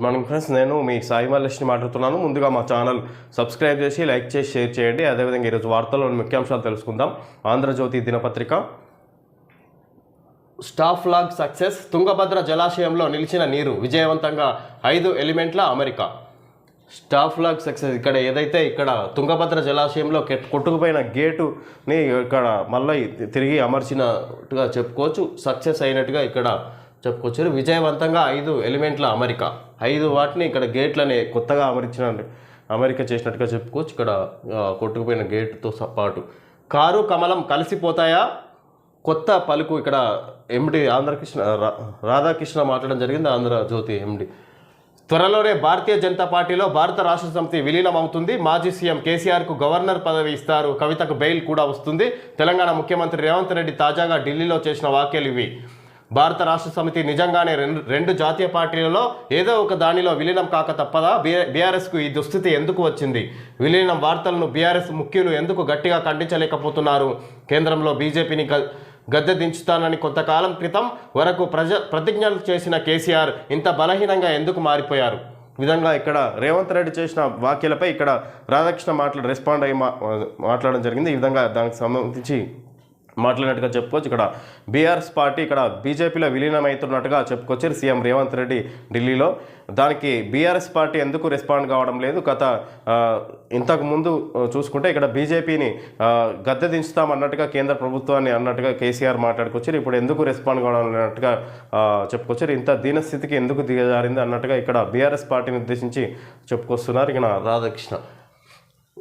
Good morning friends. నేను మీ సాయి మహాలక్ష్మి మాట్లాడుతున్నాను. ముందుగా మా ఛానల్ సబ్స్క్రైబ్ చేసి లైక్ చేసి షేర్ చేయండి. అదేవిధంగా ఈరోజు వార్తల్లోని ముఖ్యాంశాలు తెలుసుకుందాం. ఆంధ్రజ్యోతి దినపత్రిక. Stop log success. తుంగభద్ర జలాశయంలో నిలిచిన నీరు విజయవంతంగా ఐదు ఎలిమెంట్ల అమెరికా. Staff log success. ఇక్కడ ఏదైతే ఇక్కడ తుంగభద్ర జలాశయంలో కొట్టుకుపోయిన గేటుని ఇక్కడ మళ్ళీ తిరిగి అమర్చినట్టుగా చెప్పుకోవచ్చు. సక్సెస్ అయినట్టుగా ఇక్కడ చెప్పుకొచ్చారు. విజయవంతంగా ఐదు ఎలిమెంట్ల అమెరికా. ఐదు వాటిని ఇక్కడ గేట్లని కొత్తగా అమరించిన అమెరికా చేసినట్టుగా చెప్పుకోవచ్చు. ఇక్కడ కొట్టుకుపోయిన గేటుతో పాటు. కారు కమలం కలిసిపోతాయా? కొత్త పలుకు ఇక్కడ ఎండి ఆంధ్రకృష్ణ రా- రాధాకృష్ణ మాట్లాడడం జరిగింది ఆంధ్రజ్యోతి ఎండి. త్వరలోనే భారతీయ జనతా పార్టీలో భారత రాష్ట్ర సమితి విలీనం అవుతుంది మాజీ సీఎం కేసీఆర్కు గవర్నర్ పదవి ఇస్తారు. కవితకు బెయిల్ కూడా వస్తుంది. తెలంగాణ ముఖ్యమంత్రి రేవంత్ రెడ్డి తాజాగా ఢిల్లీలో చేసిన వ్యాఖ్యలు ఇవి. భారత రాష్ట్ర సమితి నిజంగానే రెండు రెండు జాతీయ పార్టీలలో ఏదో ఒక దానిలో విలీనం కాక తప్పదా? బీఆర్ఎస్కు ఈ దుస్థితి ఎందుకు వచ్చింది? విలీనం వార్తలను బీఆర్ఎస్ ముఖ్యులు ఎందుకు గట్టిగా ఖండించలేకపోతున్నారు? కేంద్రంలో బీజేపీని గద్దె దించుతానని కొంతకాలం క్రితం వరకు ప్రజ ప్రతిజ్ఞలు చేసిన కేసీఆర్ ఇంత బలహీనంగా ఎందుకు మారిపోయారు? విధంగా ఇక్కడ రేవంత్ రెడ్డి చేసిన వ్యాఖ్యలపై ఇక్కడ రాధాకృష్ణ మాట్లాడి రెస్పాండ్ అయ్యి మా మాట్లాడడం జరిగింది. ఈ విధంగా దానికి సంబంధించి మాట్లాడినట్టుగా చెప్పుకోవచ్చు. ఇక్కడ బీఆర్ఎస్ పార్టీ ఇక్కడ బీజేపీలో విలీనమవుతున్నట్టుగా చెప్పుకొచ్చారు సీఎం రేవంత్ రెడ్డి ఢిల్లీలో. దానికి బీఆర్ఎస్ పార్టీ ఎందుకు రెస్పాండ్ కావడం లేదు? గత ఇంతకు ముందు చూసుకుంటే ఇక్కడ బీజేపీని గద్దె దించుతామన్నట్టుగా కేంద్ర ప్రభుత్వాన్ని అన్నట్టుగా కేసీఆర్ మాట్లాడుకొచ్చారు. ఇప్పుడు ఎందుకు రెస్పాండ్ కావడం అన్నట్టుగా చెప్పుకొచ్చారు. ఇంత దీనస్థితికి ఎందుకు దిగజారింది అన్నట్టుగా ఇక్కడ బీఆర్ఎస్ పార్టీని ఉద్దేశించి చెప్పుకొస్తున్నారు. ఇక్కడ రాధాకృష్ణ.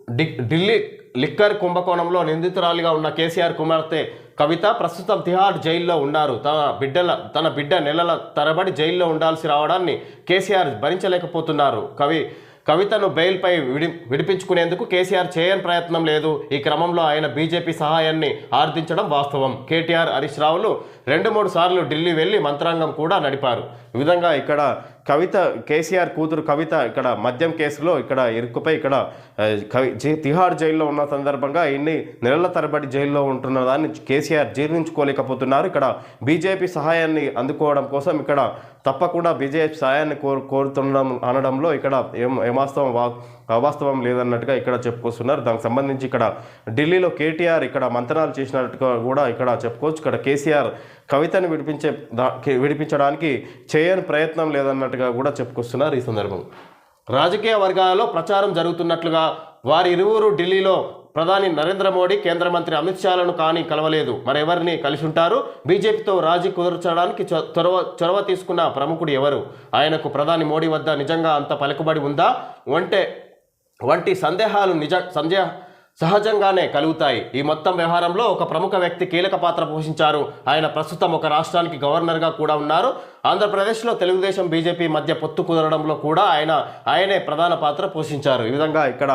డి- ఢిల్లీ లిక్కర్ కుంభకోణంలో నిందితురాలిగా ఉన్న కేసీఆర్ కుమార్తె కవిత ప్రస్తుతం తిహార్ జైల్లో ఉన్నారు. తన బిడ్డల తన బిడ్డ నెలల తరబడి జైల్లో ఉండాల్సి రావడాన్ని కేసీఆర్ భరించలేకపోతున్నారు. కవి కవితను బెయిల్పై విడి విడిపించుకునేందుకు కేసీఆర్ చేయని ప్రయత్నం లేదు. ఈ క్రమంలో ఆయన బీజేపీ సహాయాన్ని ఆర్థించడం వాస్తవం. కేటీఆర్ హరీష్ రావులు రెండు మూడు సార్లు ఢిల్లీ వెళ్ళి మంత్రాంగం కూడా నడిపారు. ఈ విధంగా ఇక్కడ కవిత కేసీఆర్ కూతురు కవిత ఇక్కడ మద్యం కేసులో ఇక్కడ ఇరుక్కుపై ఇక్కడ కవి తిహార్ జైల్లో ఉన్న సందర్భంగా ఇన్ని నెలల తరబడి జైల్లో ఉంటున్న దాన్ని కేసీఆర్ జీర్ణించుకోలేకపోతున్నారు ఇక్కడ బీజేపీ సహాయాన్ని అందుకోవడం కోసం ఇక్కడ తప్పకుండా బీజేపీ సహాయాన్ని కోరు కోరుతుండడం అనడంలో ఇక్కడ ఏం ఏమాస్తవం వా అవాస్తవం లేదన్నట్టుగా ఇక్కడ చెప్పుకొస్తున్నారు. దానికి సంబంధించి ఇక్కడ ఢిల్లీలో కేటీఆర్ ఇక్కడ మంతనాలు చేసినట్టుగా కూడా ఇక్కడ చెప్పుకోవచ్చు. ఇక్కడ కేసీఆర్ కవితను విడిపించే విడిపించడానికి చేయని ప్రయత్నం లేదన్నట్టుగా కూడా చెప్పుకొస్తున్నారు ఈ సందర్భం. రాజకీయ వర్గాలలో ప్రచారం జరుగుతున్నట్లుగా వారి ఇరువురు ఢిల్లీలో ప్రధాని నరేంద్ర మోడీ కేంద్ర మంత్రి అమిత్ షాలను కానీ కలవలేదు. మరెవరిని కలిసి ఉంటారు బీజేపీతో రాజీ కుదర్చడానికి చొరవ చొరవ తీసుకున్న ప్రముఖుడు ఎవరు? ఆయనకు ప్రధాని మోడీ వద్ద నిజంగా అంత పలుకుబడి ఉందా? వంటే వంటి సందేహాలు నిజ సందేహ సహజంగానే కలుగుతాయి. ఈ మొత్తం వ్యవహారంలో ఒక ప్రముఖ వ్యక్తి కీలక పాత్ర పోషించారు. ఆయన ప్రస్తుతం ఒక రాష్ట్రానికి గవర్నర్గా కూడా ఉన్నారు. ఆంధ్రప్రదేశ్లో తెలుగుదేశం బీజేపీ మధ్య పొత్తు కుదరడంలో కూడా ఆయన ఆయనే ప్రధాన పాత్ర పోషించారు. ఈ విధంగా ఇక్కడ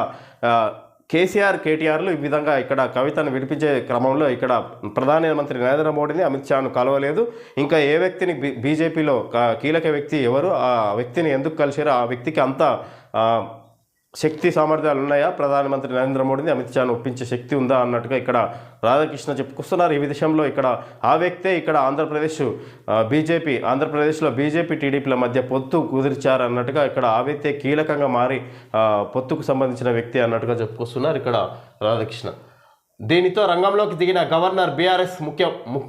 కేసీఆర్ కేటీఆర్లు ఈ విధంగా ఇక్కడ కవితను విడిపించే క్రమంలో ఇక్కడ ప్రధానమంత్రి నరేంద్ర మోడీని అమిత్ షాను కలవలేదు. ఇంకా ఏ వ్యక్తిని బీజేపీలో కీలక వ్యక్తి ఎవరు ఆ వ్యక్తిని ఎందుకు కలిసారో ఆ వ్యక్తికి అంత శక్తి సామర్థ్యాలు ఉన్నాయా? ప్రధానమంత్రి నరేంద్ర మోడీని అమిత్ షాను ఒప్పించే శక్తి ఉందా అన్నట్టుగా ఇక్కడ రాధాకృష్ణ చెప్పుకొస్తున్నారు. ఈ విషయంలో ఇక్కడ ఆ వ్యక్తే ఇక్కడ ఆంధ్రప్రదేశ్ బీజేపీ ఆంధ్రప్రదేశ్లో బీజేపీ టీడీపీల మధ్య పొత్తు కుదిర్చారు అన్నట్టుగా ఇక్కడ ఆ వ్యక్తే కీలకంగా మారి పొత్తుకు సంబంధించిన వ్యక్తి అన్నట్టుగా చెప్పుకొస్తున్నారు ఇక్కడ రాధాకృష్ణ. దీనితో రంగంలోకి దిగిన గవర్నర్ బీఆర్ఎస్ ముఖ్య ము-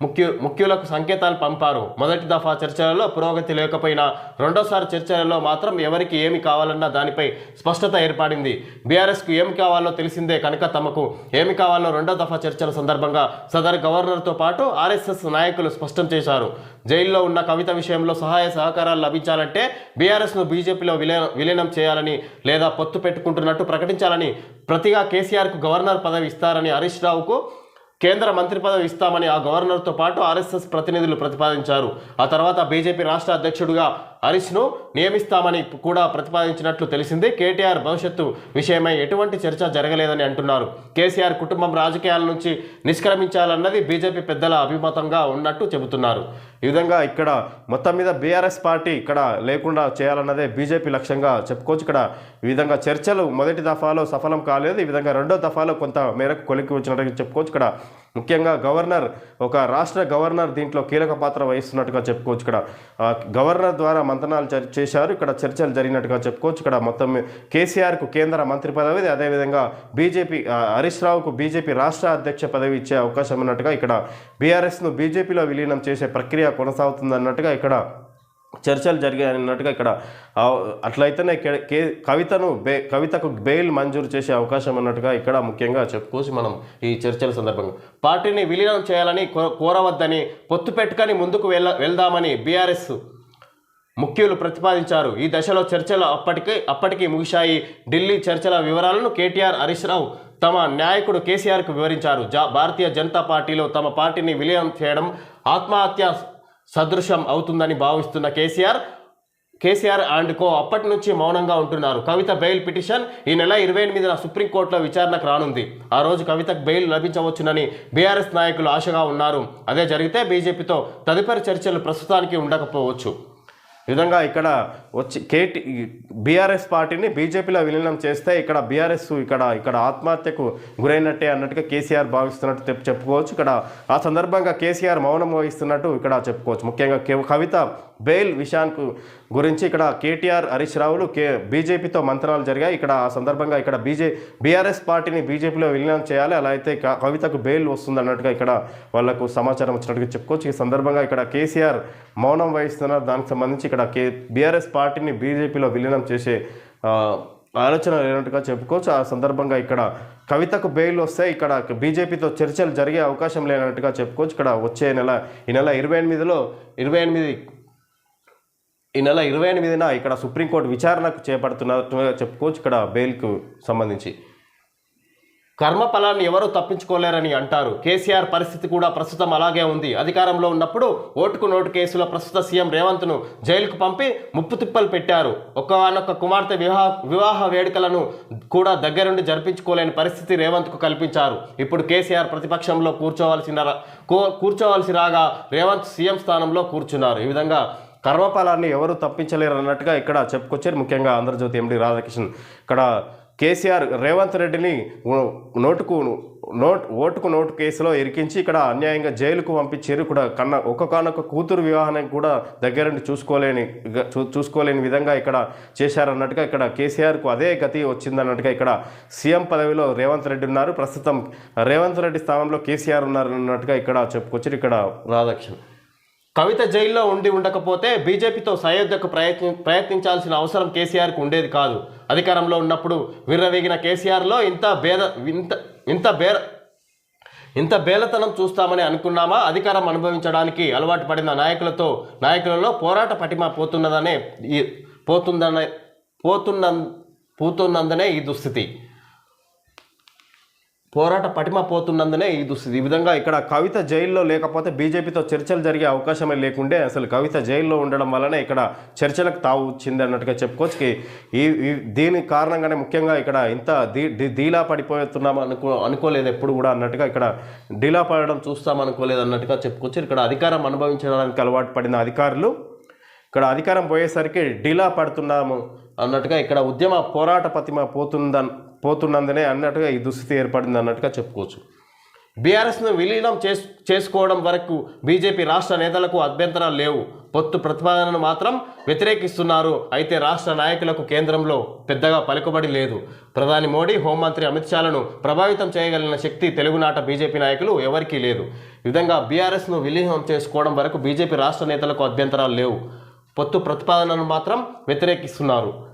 ముఖ్య ముఖ్యులకు సంకేతాలు పంపారు. మొదటి దఫా చర్చలలో పురోగతి లేకపోయినా రెండోసారి చర్చలలో మాత్రం ఎవరికి ఏమి కావాలన్న దానిపై స్పష్టత ఏర్పడింది. బీఆర్ఎస్కు ఏమి కావాలో తెలిసిందే కనుక తమకు ఏమి కావాలో రెండో దఫా చర్చల సందర్భంగా సదర్ గవర్నర్తో పాటు ఆర్ఎస్ఎస్ నాయకులు స్పష్టం చేశారు. జైల్లో ఉన్న కవిత విషయంలో సహాయ సహకారాలు లభించాలంటే బీఆర్ఎస్ను బీజేపీలో విలీనం విలీనం చేయాలని లేదా పొత్తు పెట్టుకుంటున్నట్టు ప్రకటించాలని ప్రతిగా కేసీఆర్కు గవర్నర్ పదవి ఇస్తారని హరీష్ రావుకు కేంద్ర మంత్రి పదవి ఇస్తామని ఆ గవర్నర్తో పాటు ఆర్ఎస్ఎస్ ప్రతినిధులు ప్రతిపాదించారు. ఆ తర్వాత బీజేపీ రాష్ట్ర అధ్యక్షుడిగా హరీష్ను నియమిస్తామని కూడా ప్రతిపాదించినట్లు తెలిసింది. కేటీఆర్ భవిష్యత్తు విషయమై ఎటువంటి చర్చ జరగలేదని అంటున్నారు. కేసీఆర్ కుటుంబం రాజకీయాల నుంచి నిష్క్రమించాలన్నది బీజేపీ పెద్దల అభిమతంగా ఉన్నట్టు చెబుతున్నారు. ఈ విధంగా ఇక్కడ మొత్తం మీద బీఆర్ఎస్ పార్టీ ఇక్కడ లేకుండా చేయాలన్నదే బీజేపీ లక్ష్యంగా చెప్పుకోవచ్చు. ఇక్కడ ఈ విధంగా చర్చలు మొదటి దఫాలో సఫలం కాలేదు. ఈ విధంగా రెండో దఫాలో కొంత మేరకు కొలిక్కి వచ్చినట్టుగా చెప్పుకోవచ్చు. ఇక్కడ ముఖ్యంగా గవర్నర్ ఒక రాష్ట్ర గవర్నర్ దీంట్లో కీలక పాత్ర వహిస్తున్నట్టుగా చెప్పుకోవచ్చు. ఇక్కడ గవర్నర్ ద్వారా మంతనాలు చేశారు. ఇక్కడ చర్చలు జరిగినట్టుగా చెప్పుకోవచ్చు. ఇక్కడ మొత్తం కేసీఆర్కు కేంద్ర మంత్రి పదవి అదేవిధంగా బీజేపీ హరీష్ రావుకు బీజేపీ రాష్ట్ర అధ్యక్ష పదవి ఇచ్చే అవకాశం ఉన్నట్టుగా ఇక్కడ బీఆర్ఎస్ను బీజేపీలో విలీనం చేసే ప్రక్రియ కొనసాగుతుంది అన్నట్టుగా ఇక్కడ చర్చలు జరిగాయన్నట్టుగా ఇక్కడ అట్లయితేనే కే- కవితను బే కవితకు బెయిల్ మంజూరు చేసే అవకాశం ఉన్నట్టుగా ఇక్కడ ముఖ్యంగా చెప్పుకోవచ్చు మనం ఈ చర్చల సందర్భంగా. పార్టీని విలీనం చేయాలని కో- కోరవద్దని పొత్తు పెట్టుకొని ముందుకు వెళ్ళ వెళ్దామని బీఆర్ఎస్ ముఖ్యులు ప్రతిపాదించారు. ఈ దశలో చర్చలు అప్పటికి అప్పటికి ముగిశాయి. ఢిల్లీ చర్చల వివరాలను కేటీఆర్ హరీష్ రావు తమ నాయకుడు కేసీఆర్కు వివరించారు. జా భారతీయ జనతా పార్టీలో తమ పార్టీని విలీనం చేయడం ఆత్మహత్య సదృశ్యం అవుతుందని భావిస్తున్న కేసీఆర్ కేసీఆర్ అండ్ కో అప్పటి నుంచి మౌనంగా ఉంటున్నారు. కవిత బెయిల్ పిటిషన్ ఈ నెల ఇరవై ఎనిమిదిన సుప్రీంకోర్టులో విచారణకు రానుంది. ఆ రోజు కవితకు బెయిల్ లభించవచ్చునని బీఆర్ఎస్ నాయకులు ఆశగా ఉన్నారు. అదే జరిగితే బీజేపీతో తదుపరి చర్చలు ప్రస్తుతానికి ఉండకపోవచ్చు. విధంగా ఇక్కడ వచ్చి కేటీ బీఆర్ఎస్ పార్టీని బీజేపీలో విలీనం చేస్తే ఇక్కడ బీఆర్ఎస్ ఇక్కడ ఇక్కడ ఆత్మహత్యకు గురైనట్టే అన్నట్టుగా కేసీఆర్ భావిస్తున్నట్టు చెప్- చెప్పుకోవచ్చు. ఇక్కడ ఆ సందర్భంగా కేసీఆర్ మౌనం వహిస్తున్నట్టు ఇక్కడ చెప్పుకోవచ్చు. ముఖ్యంగా కవిత బెయిల్ విషయానికి గురించి ఇక్కడ కేటీఆర్ హరీష్ రావులు కే బీజేపీతో మంత్రాలు జరిగాయి. ఇక్కడ ఆ సందర్భంగా ఇక్కడ బీజే బీఆర్ఎస్ పార్టీని బీజేపీలో విలీనం చేయాలి. అలా అయితే కవితకు బెయిల్ వస్తుంది అన్నట్టుగా ఇక్కడ వాళ్ళకు సమాచారం వచ్చినట్టుగా చెప్పుకోవచ్చు. ఈ సందర్భంగా ఇక్కడ కేసీఆర్ మౌనం వహిస్తున్నారు. దానికి సంబంధించి ఇక్కడ కే బీఆర్ఎస్ పార్టీని బీజేపీలో విలీనం చేసే ఆలోచన లేనట్టుగా చెప్పుకోవచ్చు. ఆ సందర్భంగా ఇక్కడ కవితకు బెయిల్ వస్తే ఇక్కడ బీజేపీతో చర్చలు జరిగే అవకాశం లేనట్టుగా చెప్పుకోవచ్చు. ఇక్కడ వచ్చే నెల ఈ నెల ఇరవై ఎనిమిదిలో ఇరవై ఎనిమిది ఈ నెల ఇరవై ఎనిమిదిన ఇక్కడ సుప్రీంకోర్టు విచారణకు చేపడుతున్నట్టుగా చెప్పుకోవచ్చు ఇక్కడ బెయిల్కు సంబంధించి. కర్మ ఫలాన్ని ఎవరూ తప్పించుకోలేరని అంటారు. కేసీఆర్ పరిస్థితి కూడా ప్రస్తుతం అలాగే ఉంది. అధికారంలో ఉన్నప్పుడు ఓటుకు నోటు కేసులో ప్రస్తుత సీఎం రేవంత్ను జైలుకు పంపి ముప్పు తిప్పలు పెట్టారు. ఒక్కనొక్క కుమార్తె వివాహ వివాహ వేడుకలను కూడా దగ్గరుండి జరిపించుకోలేని పరిస్థితి రేవంత్కు కల్పించారు. ఇప్పుడు కేసీఆర్ ప్రతిపక్షంలో కూర్చోవలసిన రా- కూర్చోవలసి రాగా రేవంత్ సీఎం స్థానంలో కూర్చున్నారు. ఈ విధంగా కర్మఫలాన్ని ఎవరు తప్పించలేరు అన్నట్టుగా ఇక్కడ చెప్పుకొచ్చారు. ముఖ్యంగా ఆంధ్రజ్యోతి ఎండి రాధాకృష్ణన్. ఇక్కడ కేసీఆర్ రేవంత్ రెడ్డిని నోటుకు నోట్ ఓటుకు నోటు కేసులో ఇరికించి ఇక్కడ అన్యాయంగా జైలుకు పంపించారు. కూడా కన్న ఒక్కొక్కనొక్క కూతురు వివాహానికి కూడా దగ్గరుండి చూసుకోలేని చూసుకోలేని విధంగా ఇక్కడ చేశారన్నట్టుగా ఇక్కడ కేసీఆర్కు అదే గతి వచ్చిందన్నట్టుగా ఇక్కడ సీఎం పదవిలో రేవంత్ రెడ్డి ఉన్నారు. ప్రస్తుతం రేవంత్ రెడ్డి స్థానంలో కేసీఆర్ ఉన్నారు అన్నట్టుగా ఇక్కడ చెప్పుకొచ్చారు. ఇక్కడ రాధాకృష్ణ కవిత జైల్లో ఉండి ఉండకపోతే బీజేపీతో సయోధ్యకు ప్రయత్ని ప్రయత్నించాల్సిన అవసరం కేసీఆర్కు ఉండేది కాదు. అధికారంలో ఉన్నప్పుడు విర్రవీగిన కేసీఆర్లో ఇంత భేద ఇంత ఇంత బేర ఇంత బేలతనం చూస్తామని అనుకున్నామా? అధికారం అనుభవించడానికి అలవాటు పడిన నాయకులతో నాయకులలో పోరాట పటిమ పోతున్నదనే ఈ పోతుందనే పోతున్న పోతున్నందునే ఈ దుస్థితి. పోరాట పటిమ పోతున్నందునే ఈ దుస్థితి. ఈ విధంగా ఇక్కడ కవిత జైల్లో లేకపోతే బీజేపీతో చర్చలు జరిగే అవకాశమే లేకుండే అసలు కవిత జైల్లో ఉండడం వల్లనే ఇక్కడ చర్చలకు తావు వచ్చింది అన్నట్టుగా చెప్పుకోవచ్చు ఈ దీని కారణంగానే ముఖ్యంగా ఇక్కడ ఇంత దీ డీలా పడిపోతున్నాం అనుకో అనుకోలేదు ఎప్పుడు కూడా అన్నట్టుగా ఇక్కడ డీలా పడడం చూస్తాం అనుకోలేదు అన్నట్టుగా చెప్పుకోవచ్చు. ఇక్కడ అధికారం అనుభవించడానికి అలవాటు పడిన అధికారులు ఇక్కడ అధికారం పోయేసరికి డీలా పడుతున్నాము అన్నట్టుగా ఇక్కడ ఉద్యమ పోరాట పతిమ పోతుందని పోతున్నందునే అన్నట్టుగా ఈ దుస్థితి ఏర్పడింది అన్నట్టుగా చెప్పుకోవచ్చు. బీఆర్ఎస్ను విలీనం చేసు చేసుకోవడం వరకు బీజేపీ రాష్ట్ర నేతలకు అభ్యంతరాలు లేవు. పొత్తు ప్రతిపాదనను మాత్రం వ్యతిరేకిస్తున్నారు. అయితే రాష్ట్ర నాయకులకు కేంద్రంలో పెద్దగా పలుకుబడి లేదు. ప్రధాని మోడీ హోంమంత్రి అమిత్ షాలను ప్రభావితం చేయగలిగిన శక్తి తెలుగునాట బీజేపీ నాయకులు ఎవరికీ లేదు. విధంగా బీఆర్ఎస్ను విలీనం చేసుకోవడం వరకు బీజేపీ రాష్ట్ర నేతలకు అభ్యంతరాలు లేవు. పొత్తు ప్రతిపాదనను మాత్రం వ్యతిరేకిస్తున్నారు.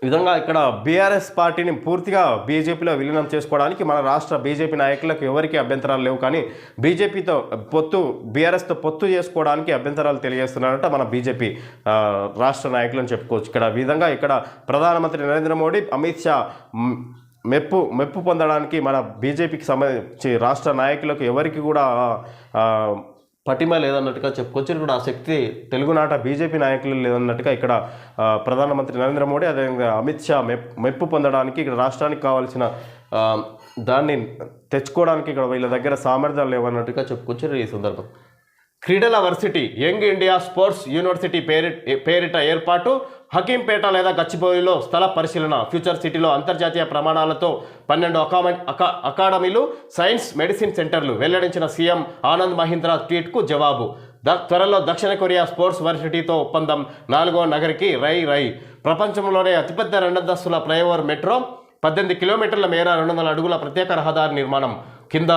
ఈ విధంగా ఇక్కడ బీఆర్ఎస్ పార్టీని పూర్తిగా బీజేపీలో విలీనం చేసుకోవడానికి మన రాష్ట్ర బీజేపీ నాయకులకు ఎవరికీ అభ్యంతరాలు లేవు. కానీ బీజేపీతో పొత్తు బీఆర్ఎస్తో పొత్తు చేసుకోవడానికి అభ్యంతరాలు తెలియజేస్తున్నారంట మన బీజేపీ రాష్ట్ర నాయకులను చెప్పుకోవచ్చు. ఇక్కడ ఈ విధంగా ఇక్కడ ప్రధానమంత్రి నరేంద్ర మోడీ అమిత్ షా మెప్పు మెప్పు పొందడానికి మన బీజేపీకి సంబంధించి రాష్ట్ర నాయకులకు ఎవరికి కూడా పటిమ లేదన్నట్టుగా చెప్పుకోవచ్చు ఇక్కడ ఆ శక్తి తెలుగునాట బీజేపీ నాయకులు లేదన్నట్టుగా ఇక్కడ ప్రధానమంత్రి నరేంద్ర మోడీ అదేవిధంగా అమిత్ షా మెప్ మెప్పు పొందడానికి ఇక్కడ రాష్ట్రానికి కావాల్సిన దాన్ని తెచ్చుకోవడానికి ఇక్కడ వీళ్ళ దగ్గర సామర్థ్యాలు లేవన్నట్టుగా చెప్పుకొచ్చారు ఈ సందర్భం. క్రీడల varsity young India sports university పేరి పేరిట ఏర్పాటు హకీంపేట లేదా గచ్చిబౌలిలో స్థల పరిశీలన ఫ్యూచర్ సిటీలో అంతర్జాతీయ ప్రమాణాలతో పన్నెండు అకామ అకా అకాడమీలు సైన్స్ మెడిసిన్ సెంటర్లు వెల్లడించిన సీఎం ఆనంద్ మహీంద్రా ట్వీట్కు జవాబు. ద త్వరలో దక్షిణ కొరియా స్పోర్ట్స్ వర్సిటీతో ఒప్పందం. నాలుగో నగరికి రై రై. ప్రపంచంలోనే అతిపెద్ద రెండంతస్తుల ఫ్లైఓవర్ మెట్రో పద్దెనిమిది కిలోమీటర్ల మేర రెండు వందల అడుగుల ప్రత్యేక రహదారి నిర్మాణం. కింద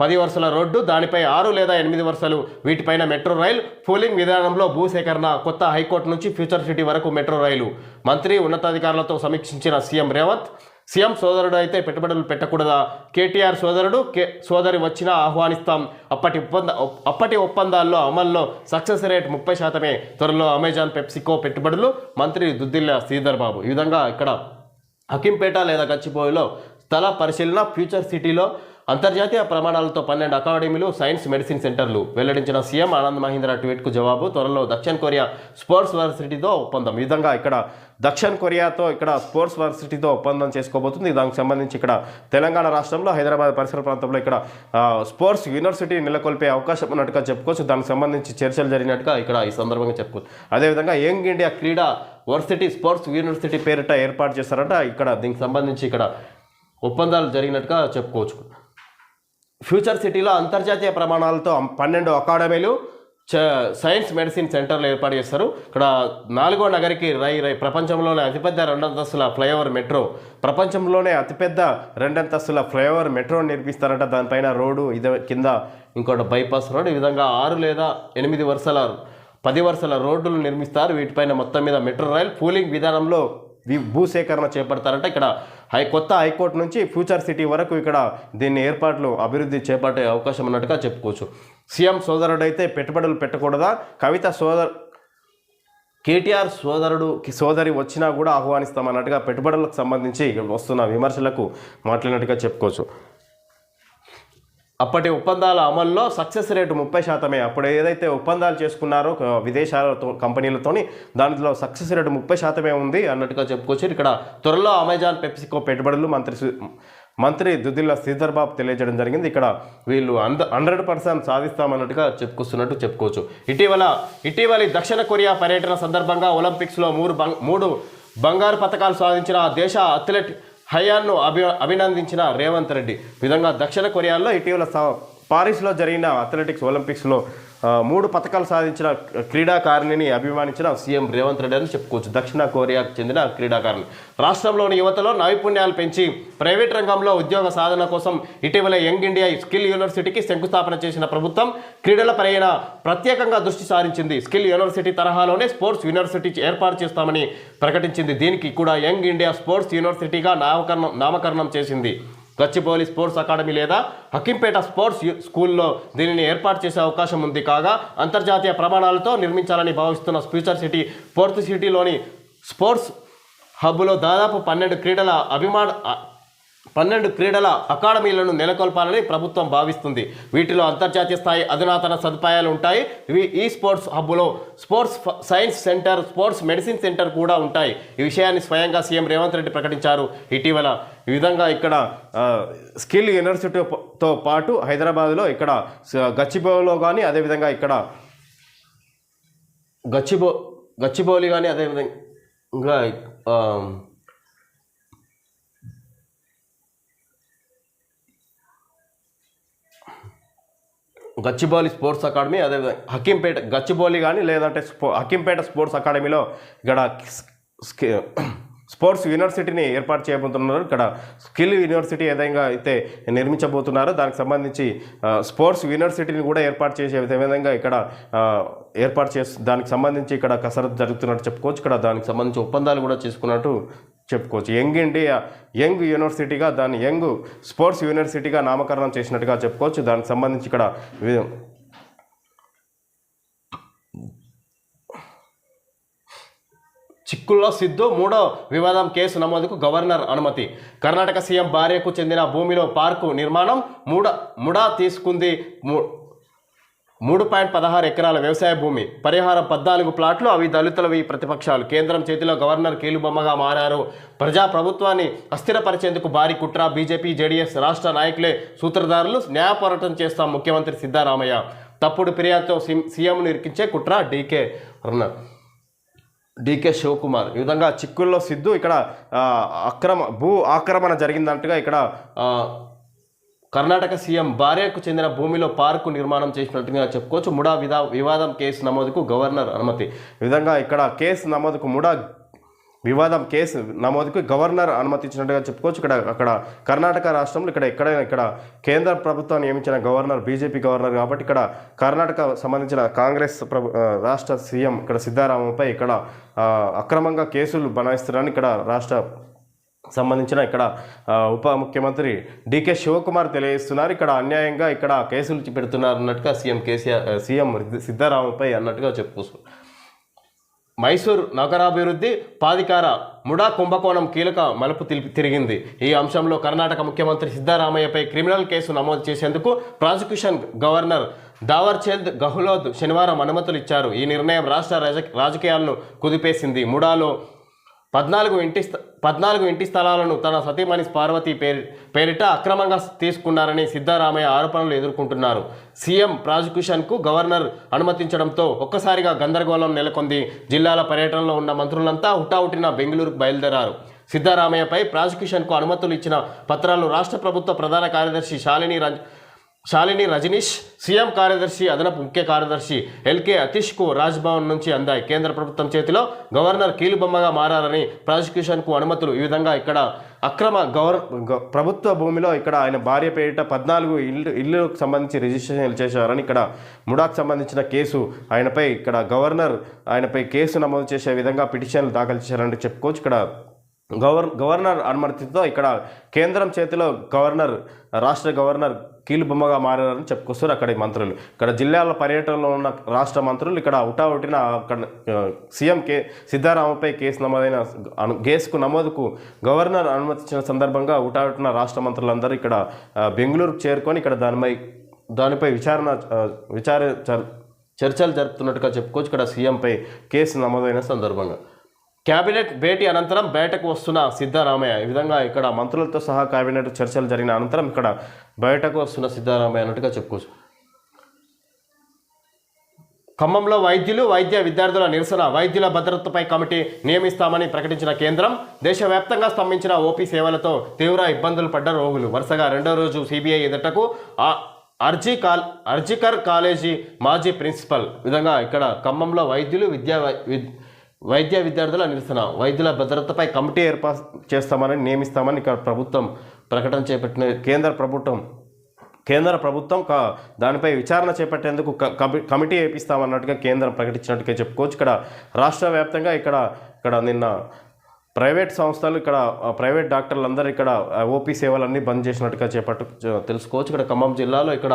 పది వరుసల రోడ్డు దానిపై ఆరు లేదా ఎనిమిది వరుసలు వీటిపైన మెట్రో రైల్ పూలింగ్ విధానంలో భూసేకరణ కొత్త హైకోర్టు నుంచి ఫ్యూచర్ సిటీ వరకు మెట్రో రైలు. మంత్రి ఉన్నతాధికారులతో సమీక్షించిన సీఎం రేవంత్ సీఎం సోదరుడు అయితే పెట్టుబడులు పెట్టకూడదా? కేటీఆర్ సోదరుడు కే సోదరి వచ్చినా ఆహ్వానిస్తాం. అప్పటి ఒప్పంద అప్పటి ఒప్పందాల్లో అమల్లో సక్సెస్ రేట్ ముప్పై శాతమే. త్వరలో అమెజాన్ పెప్సికో పెట్టుబడులు మంత్రి దుద్దిల్ల శ్రీధర్ బాబు ఈ విధంగా ఇక్కడ హకింపేట లేదా గచ్చిబోయిలో స్థల పరిశీలన ఫ్యూచర్ సిటీలో అంతర్జాతీయ ప్రమాణాలతో పన్నెండు అకాడమీలు సైన్స్ మెడిసిన్ సెంటర్లు. వెల్లడించిన సీఎం ఆనంద్ మహీంద్ర ట్వీట్కు జవాబు త్వరలో దక్షిణ కొరియా స్పోర్ట్స్ వర్సిటీతో ఒప్పందం. ఈ విధంగా ఇక్కడ దక్షిణ కొరియాతో ఇక్కడ స్పోర్ట్స్ వర్సిటీతో ఒప్పందం చేసుకోబోతుంది. దానికి సంబంధించి ఇక్కడ తెలంగాణ రాష్ట్రంలో హైదరాబాద్ పరిసర ప్రాంతంలో ఇక్కడ స్పోర్ట్స్ యూనివర్సిటీ నెలకొల్పే అవకాశం ఉన్నట్టుగా చెప్పుకోవచ్చు. దానికి సంబంధించి చర్చలు జరిగినట్టుగా ఇక్కడ ఈ సందర్భంగా చెప్పుకోవచ్చు. అదేవిధంగా యంగ్ ఇండియా క్రీడా వర్సిటీ స్పోర్ట్స్ యూనివర్సిటీ పేరిట ఏర్పాటు చేస్తారట ఇక్కడ దీనికి సంబంధించి ఇక్కడ ఒప్పందాలు జరిగినట్టుగా చెప్పుకోవచ్చు. ఫ్యూచర్ సిటీలో అంతర్జాతీయ ప్రమాణాలతో పన్నెండు అకాడమీలు చ సైన్స్ మెడిసిన్ సెంటర్లు ఏర్పాటు చేస్తారు. ఇక్కడ నాలుగో నగరికి రై రై ప్రపంచంలోనే అతిపెద్ద రెండంతస్తుల ఫ్లైఓవర్ మెట్రో. ప్రపంచంలోనే అతిపెద్ద రెండంతస్తుల ఫ్లైఓవర్ మెట్రో నిర్మిస్తారంట. దానిపైన రోడ్డు ఇది కింద ఇంకోటి బైపాస్ రోడ్ ఈ విధంగా ఆరు లేదా ఎనిమిది వరుసల పది వరుసల రోడ్డులు నిర్మిస్తారు. వీటిపైన మొత్తం మీద మెట్రో రైల్. పూలింగ్ విధానంలో భూసేకరణ చేపడతారంట. ఇక్కడ హై కొత్త హైకోర్టు నుంచి ఫ్యూచర్ సిటీ వరకు ఇక్కడ దీన్ని ఏర్పాట్లు అభివృద్ధి చేపట్టే అవకాశం ఉన్నట్టుగా చెప్పుకోవచ్చు. సీఎం సోదరుడైతే పెట్టుబడులు పెట్టకూడదా? కవిత సోదరు కేటీఆర్ సోదరుడు సోదరి వచ్చినా కూడా ఆహ్వానిస్తామన్నట్టుగా పెట్టుబడులకు సంబంధించి వస్తున్న విమర్శలకు మాట్లాడినట్టుగా చెప్పుకోవచ్చు. అప్పటి ఒప్పందాల అమల్లో సక్సెస్ రేటు ముప్పై శాతమే. అప్పుడు ఏదైతే ఒప్పందాలు చేసుకున్నారో విదేశాలతో కంపెనీలతోని దాంట్లో సక్సెస్ రేటు ముప్పై శాతమే ఉంది అన్నట్టుగా చెప్పుకోవచ్చు ఇక్కడ త్వరలో అమెజాన్ పెప్సికో పెట్టుబడులు మంత్రి మంత్రి దుద్దిల్లా శ్రీధర్ బాబు తెలియజేయడం జరిగింది. ఇక్కడ వీళ్ళు అంద హండ్రెడ్ పర్సెంట్ సాధిస్తామన్నట్టుగా చెప్పుకొస్తున్నట్టు చెప్పుకోవచ్చు. ఇటీవల ఇటీవలి దక్షిణ కొరియా పర్యటన సందర్భంగా ఒలింపిక్స్లో మూడు బంగ్ మూడు బంగారు పథకాలు సాధించిన ఆ దేశ అథ్లెట్ హయాన్ను అభి అభినందించిన రేవంత్ రెడ్డి. విధంగా దక్షిణ కొరియాలో ఇటీవల పారిస్లో జరిగిన అథ్లెటిక్స్ ఒలింపిక్స్లో మూడు పథకాలు సాధించిన క్రీడాకారిణిని అభిమానించిన సీఎం రేవంత్ రెడ్డి అని చెప్పుకోవచ్చు. దక్షిణ కొరియాకు చెందిన క్రీడాకారిణి. రాష్ట్రంలోని యువతలో నైపుణ్యాలు పెంచి ప్రైవేట్ రంగంలో ఉద్యోగ సాధన కోసం ఇటీవల యంగ్ ఇండియా స్కిల్ యూనివర్సిటీకి శంకుస్థాపన చేసిన ప్రభుత్వం క్రీడల పైన ప్రత్యేకంగా దృష్టి సారించింది. స్కిల్ యూనివర్సిటీ తరహాలోనే స్పోర్ట్స్ యూనివర్సిటీ ఏర్పాటు చేస్తామని ప్రకటించింది. దీనికి కూడా యంగ్ ఇండియా స్పోర్ట్స్ యూనివర్సిటీగా నామకరణం నామకరణం చేసింది. గచ్చిబౌలి స్పోర్ట్స్ అకాడమీ లేదా హకింపేట స్పోర్ట్స్ స్కూల్లో దీనిని ఏర్పాటు చేసే అవకాశం ఉంది. కాగా అంతర్జాతీయ ప్రమాణాలతో నిర్మించాలని భావిస్తున్న ఫ్యూచర్ సిటీ ఫోర్త్ సిటీలోని స్పోర్ట్స్ హబ్లో దాదాపు పన్నెండు క్రీడల అభిమాన పన్నెండు క్రీడల అకాడమీలను నెలకొల్పాలని ప్రభుత్వం భావిస్తుంది. వీటిలో అంతర్జాతీయ స్థాయి అధునాతన సదుపాయాలు ఉంటాయి. ఇవి ఈ sports హబ్లో sports science centre sports medicine centre కూడా ఉంటాయి. ఈ విషయాన్ని స్వయంగా సీఎం రేవంత్ రెడ్డి ప్రకటించారు. ఇటీవల ఈ విధంగా ఇక్కడ స్కిల్ యూనివర్సిటీతో పాటు హైదరాబాద్లో ఇక్కడ గచ్చిబౌలో కానీ అదేవిధంగా ఇక్కడ గచ్చిబౌ గచ్చిబౌలి కానీ అదేవిధంగా ఇంకా గచ్చిబౌలి స్పోర్ట్స్ అకాడమీ అదేవిధంగా హకీంపేట గచ్చిబౌలి కానీ లేదంటే స్పో హకీంపేట స్పోర్ట్స్ అకాడమీలో ఇక్కడ స్కి- స్పోర్ట్స్ యూనివర్సిటీని ఏర్పాటు చేయబోతున్నారు. ఇక్కడ స్కిల్ యూనివర్సిటీ విధంగా అయితే నిర్మించబోతున్నారో. దానికి సంబంధించి స్పోర్ట్స్ యూనివర్సిటీని కూడా ఏర్పాటు చేసే విధంగా ఇక్కడ ఏర్పాటు చేసి దానికి సంబంధించి ఇక్కడ కసరత్తు జరుగుతున్నట్టు చెప్పుకోవచ్చు. ఇక్కడ దానికి సంబంధించి ఒప్పందాలు కూడా చేసుకున్నట్టు చెప్పుకోవచ్చు. యంగ్ ఇండియా యంగ్ యూనివర్సిటీగా దాన్ని యంగ్ స్పోర్ట్స్ యూనివర్సిటీగా నామకరణం చేసినట్టుగా చెప్పుకోవచ్చు. దానికి సంబంధించి ఇక్కడ చిక్కుల్లో సిద్ధు మూడో వివాదం కేసు నమోదుకు గవర్నర్ అనుమతి. కర్ణాటక సీఎం భార్యకు చెందిన భూమిలో పార్కు నిర్మాణం మూడ ముడా తీసుకుంది మూడు పాయింట్ పదహారు ఎకరాల వ్యవసాయ భూమి. పరిహారం పద్నాలుగు ప్లాట్లు అవి దళితులవి ప్రతిపక్షాలు. కేంద్రం చేతిలో గవర్నర్ కీలుబొమ్మగా మారారు. ప్రజా ప్రభుత్వాన్ని అస్థిరపరిచేందుకు భారీ కుట్ర. బీజేపీ జేడీఎస్ రాష్ట్ర నాయకులే సూత్రధారులు న్యాయ పోరాటం చేస్తాం ముఖ్యమంత్రి సిద్ధారామయ్య. తప్పుడు ఫిర్యాదుతో సీఎంను ఇరికించే కుట్ర డీకే. అన్నారు డికే శివకుమార్. ఈ విధంగా చిక్కుల్లో సిద్ధు ఇక్కడ అక్రమ భూ ఆక్రమణ జరిగిందంటగా ఇక్కడ కర్ణాటక సీఎం భార్యకు చెందిన భూమిలో పార్కు నిర్మాణం చేసినట్టుగా చెప్పుకోవచ్చు. ముడా విధా వివాదం కేసు నమోదుకు గవర్నర్ అనుమతి. ఈ విధంగా ఇక్కడ కేసు నమోదుకు ముడా వివాదం కేసు నమోదుకు గవర్నర్ అనుమతించినట్టుగా చెప్పుకోవచ్చు. ఇక్కడ అక్కడ కర్ణాటక రాష్ట్రంలో ఇక్కడ ఎక్కడైనా ఇక్కడ కేంద్ర ప్రభుత్వం నియమించిన గవర్నర్ బీజేపీ గవర్నర్ కాబట్టి ఇక్కడ కర్ణాటక సంబంధించిన కాంగ్రెస్ ప్రభు రాష్ట్ర సీఎం ఇక్కడ సిద్ధారామపై ఇక్కడ అక్రమంగా కేసులు బనాయిస్తున్నారని ఇక్కడ రాష్ట్ర సంబంధించిన ఇక్కడ ఉప ముఖ్యమంత్రి డికే శివకుమార్ తెలియజేస్తున్నారు. ఇక్కడ అన్యాయంగా ఇక్కడ కేసులు పెడుతున్నారు అన్నట్టుగా సీఎం కేసీఆర్ సీఎం సిద్ధారామపై అన్నట్టుగా చెప్పుకోవచ్చు. మైసూర్ నగరాభివృద్ధి పాధికార ముడా కుంభకోణం కీలక మలుపు తిలిపి తిరిగింది. ఈ అంశంలో కర్ణాటక ముఖ్యమంత్రి సిద్ధరామయ్యపై క్రిమినల్ కేసు నమోదు చేసేందుకు ప్రాసిక్యూషన్ గవర్నర్ దావర్చంద్ గహ్లోద్ శనివారం అనుమతులు ఇచ్చారు. ఈ నిర్ణయం రాష్ట్ర రాజకీయాలను కుదిపేసింది. ముడాలో పద్నాలుగు ఇంటి స్థ- పద్నాలుగు ఇంటి స్థలాలను తన సతీమణి పార్వతి పేరి పేరిట అక్రమంగా తీసుకున్నారని సిద్ధారామయ్య ఆరోపణలు ఎదుర్కొంటున్నారు. సీఎం ప్రాసిక్యూషన్కు గవర్నర్ అనుమతించడంతో ఒక్కసారిగా గందరగోళం నెలకొంది. జిల్లాల పర్యటనలో ఉన్న మంత్రులంతా హుటాహుటిన బెంగళూరుకు బయలుదేరారు. సిద్ధారామయ్యపై ప్రాసిక్యూషన్కు అనుమతులు ఇచ్చిన పత్రాలు రాష్ట్ర ప్రభుత్వ ప్రధాన కార్యదర్శి శాలిని రంజ శాలిని రజనీష్ సీఎం కార్యదర్శి అదనపు ముఖ్య కార్యదర్శి ఎల్కే అతీష్కు రాజ్భవన్ నుంచి అందాయి. కేంద్ర ప్రభుత్వం చేతిలో గవర్నర్ కీలుబొమ్మగా మారారని ప్రాసిక్యూషన్కు అనుమతులు ఈ విధంగా ఇక్కడ అక్రమ గవర్ గ- ప్రభుత్వ భూమిలో ఇక్కడ ఆయన భార్య పేరిట పద్నాలుగు ఇల్లు ఇల్లుకు సంబంధించి రిజిస్ట్రేషన్ చేశారని ఇక్కడ ముడాకు సంబంధించిన కేసు ఆయనపై ఇక్కడ గవర్నర్ ఆయనపై కేసు నమోదు చేసే విధంగా పిటిషన్లు దాఖలు చేశారని చెప్పుకోవచ్చు. ఇక్కడ గవర్ గవర్నర్ అనుమతితో ఇక్కడ కేంద్రం చేతిలో గవర్నర్ రాష్ట్ర గవర్నర్ కీలుబొమ్మగా మారారని చెప్పుకొస్తారు అక్కడి మంత్రులు. ఇక్కడ జిల్లాల పర్యటనలో ఉన్న రాష్ట్ర మంత్రులు ఇక్కడ ఉటావుటిన అక్కడ సీఎం కే సిద్ధారామపై కేసు నమోదైన కేసుకు నమోదుకు గవర్నర్ అనుమతించిన సందర్భంగా ఉటావుటిన రాష్ట్ర మంత్రులందరూ ఇక్కడ బెంగళూరుకు చేరుకొని ఇక్కడ దానిపై దానిపై విచారణ విచార చర్చలు జరుపుతున్నట్టుగా చెప్పుకోవచ్చు. ఇక్కడ సీఎంపై కేసు నమోదైన సందర్భంగా. కేబినెట్ భేటీ అనంతరం బయటకు వస్తున్న సిద్ధరామయ్య. ఈ విధంగా ఇక్కడ మంత్రులతో సహా కేబినెట్ చర్చలు జరిగిన అనంతరం ఇక్కడ బయటకు వస్తున్న సిద్ధరామయ్య అన్నట్టుగా చెప్పుకోవచ్చు ఖమ్మంలో వైద్యులు వైద్య విద్యార్థుల నిరసన వైద్యుల భద్రతపై కమిటీ నియమిస్తామని ప్రకటించిన కేంద్రం దేశవ్యాప్తంగా స్తంభించిన ఓపీ సేవలతో తీవ్ర ఇబ్బందులు పడ్డ రోగులు. వరుసగా రెండో రోజు సిబిఐ ఎదుటకు అర్జీ కాల్ అర్జికర్ కాలేజీ మాజీ ప్రిన్సిపల్. విధంగా ఇక్కడ ఖమ్మంలో వైద్యులు విద్యా వైద్య విద్యార్థుల నిరసన. వైద్యుల భద్రతపై కమిటీ ఏర్పాటు చేస్తామని నియమిస్తామని ఇక్కడ ప్రభుత్వం ప్రకటన చేపట్టిన కేంద్ర ప్రభుత్వం కేంద్ర ప్రభుత్వం దానిపై విచారణ చేపట్టేందుకు క- కమి- కమిటీ వేపిస్తామన్నట్టుగా కేంద్రం ప్రకటించినట్టుగా చెప్పుకోవచ్చు. ఇక్కడ రాష్ట్ర వ్యాప్తంగా ఇక్కడ ఇక్కడ నిన్న ప్రైవేట్ సంస్థలు ఇక్కడ ప్రైవేట్ డాక్టర్లు అందరూ ఇక్కడ ఓపీ సేవలన్నీ బంద్ చేసినట్టుగా చేపట్టు తెలుసుకోవచ్చు. ఇక్కడ ఖమ్మం జిల్లాలో ఇక్కడ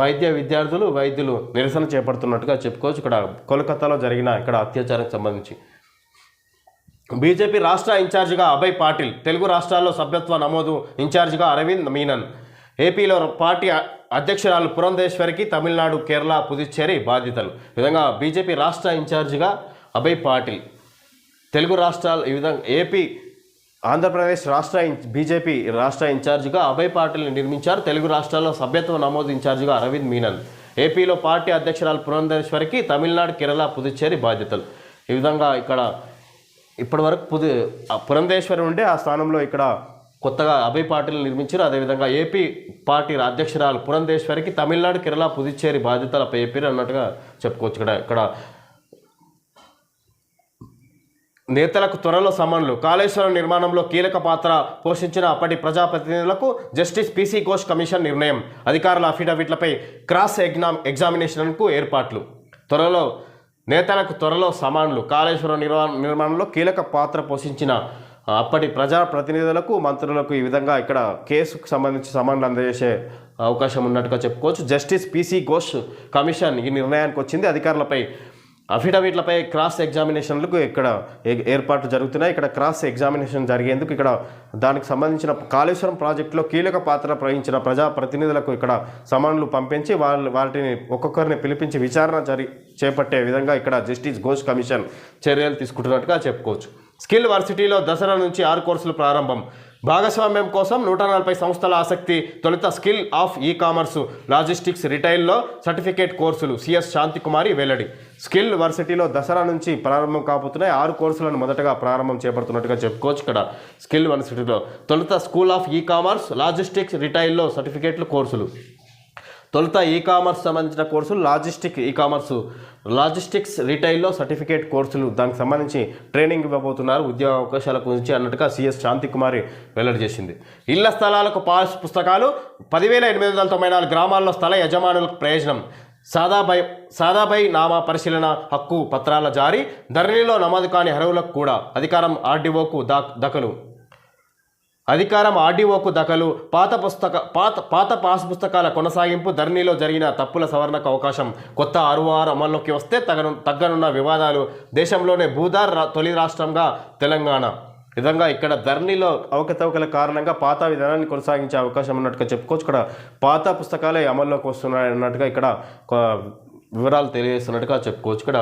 వైద్య విద్యార్థులు వైద్యులు నిరసన చేపడుతున్నట్టుగా చెప్పుకోవచ్చు. ఇక్కడ కోల్కతాలో జరిగిన ఇక్కడ అత్యాచారానికి సంబంధించి. బీజేపీ రాష్ట్ర ఇన్ఛార్జిగా అభయ్ పాటిల్ తెలుగు రాష్ట్రాల్లో సభ్యత్వ నమోదు ఇన్ఛార్జిగా అరవింద్ మీనన్. ఏపీలో పార్టీ అధ్యక్షురాలు పురంధేశ్వరికి తమిళనాడు కేరళ పుదుచ్చేరి బాధ్యతలు. విధంగా బీజేపీ రాష్ట్ర ఇన్ఛార్జిగా అభయ్ పాటిల్ తెలుగు రాష్ట్రాలు ఈ విధంగా ఏపీ ఆంధ్రప్రదేశ్ రాష్ట్ర ఇన్- బీజేపీ రాష్ట్ర ఇన్ఛార్జిగా అభయ్ పాటిల్ని నిర్మించారు. తెలుగు రాష్ట్రాల్లో సభ్యత్వ నమోదు ఇన్ఛార్జిగా అరవింద్ మీనన్. ఏపీలో పార్టీ అధ్యక్షురాలు పురంధేశ్వరికి తమిళనాడు కేరళ పుదుచ్చేరి బాధ్యతలు. ఈ విధంగా ఇక్కడ ఇప్పటివరకు పుదు ఆ పురంధేశ్వరి ఉండే ఆ స్థానంలో ఇక్కడ కొత్తగా అభయ్ పాటిల్ నిర్మించారు. అదేవిధంగా ఏపీ పార్టీ అధ్యక్షురాలు పురంధేశ్వరికి తమిళనాడు కేరళ పుదుచ్చేరి బాధ్యతలపై ఏపీ అన్నట్టుగా చెప్పుకోవచ్చు. ఇక్కడ ఇక్కడ నేతలకు త్వరలో సమన్లు. కాళేశ్వరం నిర్మాణంలో కీలక పాత్ర పోషించిన అప్పటి ప్రజాప్రతినిధులకు జస్టిస్ పీసీ ఘోష్ కమిషన్ నిర్ణయం. అధికారుల అఫిడవిట్లపై క్రాస్ ఎగ్జామ్ ఎగ్జామినేషన్కు ఏర్పాట్లు. త్వరలో నేతలకు త్వరలో సమాన్లు. కాళేశ్వరం నిర్వా నిర్మాణంలో కీలక పాత్ర పోషించిన అప్పటి ప్రజాప్రతినిధులకు మంత్రులకు ఈ విధంగా ఇక్కడ కేసుకు సంబంధించి సమాన్లు అందజేసే అవకాశం ఉన్నట్టుగా చెప్పుకోవచ్చు. జస్టిస్ పీసీ ఘోష్ కమిషన్ ఈ నిర్ణయానికి వచ్చింది. అధికారులపై అఫిడవిట్లపై క్రాస్ ఎగ్జామినేషన్లకు ఇక్కడ ఏ- ఏర్పాట్లు జరుగుతున్నాయి. ఇక్కడ క్రాస్ ఎగ్జామినేషన్ జరిగేందుకు ఇక్కడ దానికి సంబంధించిన కాళేశ్వరం ప్రాజెక్టులో కీలక పాత్ర వహించిన ప్రజా ప్రతినిధులకు ఇక్కడ సమన్లు పంపించి వాళ్ళు వాటిని ఒక్కొక్కరిని పిలిపించి విచారణ జరి చేపట్టే విధంగా ఇక్కడ జస్టిస్ ఘోష్ కమిషన్ చర్యలు తీసుకుంటున్నట్టుగా చెప్పుకోవచ్చు. స్కిల్ వర్సిటీలో దసరా నుంచి ఆరు కోర్సులు ప్రారంభం. భాగస్వామ్యం కోసం నూట నలభై సంస్థల ఆసక్తి తొలుత skill of e commerce logistics రిటైల్లో సర్టిఫికేట్ కోర్సులు సిఎస్ శాంతికుమారి వెల్లడి. స్కిల్ వర్సిటీలో దసరా నుంచి ప్రారంభం కాబోతున్నాయి. ఆరు కోర్సులను మొదటగా ప్రారంభం చేపడుతున్నట్టుగా చెప్పుకోవచ్చు ఇక్కడ. స్కిల్ వర్సిటీలో తొలుత school of e commerce logistics రిటైల్లో సర్టిఫికేట్లు కోర్సులు. తొలుత ఈ కామర్స్ సంబంధించిన కోర్సులు లాజిస్టిక్ ఈ కామర్స్ లాజిస్టిక్స్ రిటైల్లో సర్టిఫికేట్ కోర్సులు. దానికి సంబంధించి ట్రైనింగ్ ఇవ్వబోతున్నారు ఉద్యోగ అవకాశాల గురించి అన్నట్టుగా సిఎస్ శాంతికుమారి వెల్లడి చేసింది. ఇళ్ళ స్థలాలకు పాస్ పుస్తకాలు పదివేల ఎనిమిది వందల తొంభై నాలుగు గ్రామాల్లో స్థల యజమానులకు ప్రయోజనం. సాదాబై సాదాబై నామా పరిశీలన హక్కు పత్రాల జారీ. ధరణిలో నమోదు కాని అర్హులకు కూడా అధికారం ఆర్డీఓకు దా దఖలు. అధికారం ఆర్డీఓకు దఖలు పాత పుస్తక పాత పాత పాస్ పుస్తకాల కొనసాగింపు ధరణిలో జరిగిన తప్పుల సవరణకు అవకాశం. కొత్త ఆర్ఓఆర్ అమల్లోకి వస్తే తగను తగ్గనున్న వివాదాలు దేశంలోనే భూదార్ రా- తొలి రాష్ట్రంగా తెలంగాణ. విధంగా ఇక్కడ ధరణిలో అవకతవకల కారణంగా పాత విధానాన్ని కొనసాగించే అవకాశం ఉన్నట్టుగా చెప్పుకోవచ్చు. ఇక్కడ పాత పుస్తకాలే అమల్లోకి వస్తున్నాయి అన్నట్టుగా ఇక్కడ వివరాలు తెలియజేస్తున్నట్టుగా చెప్పుకోవచ్చు. ఇక్కడ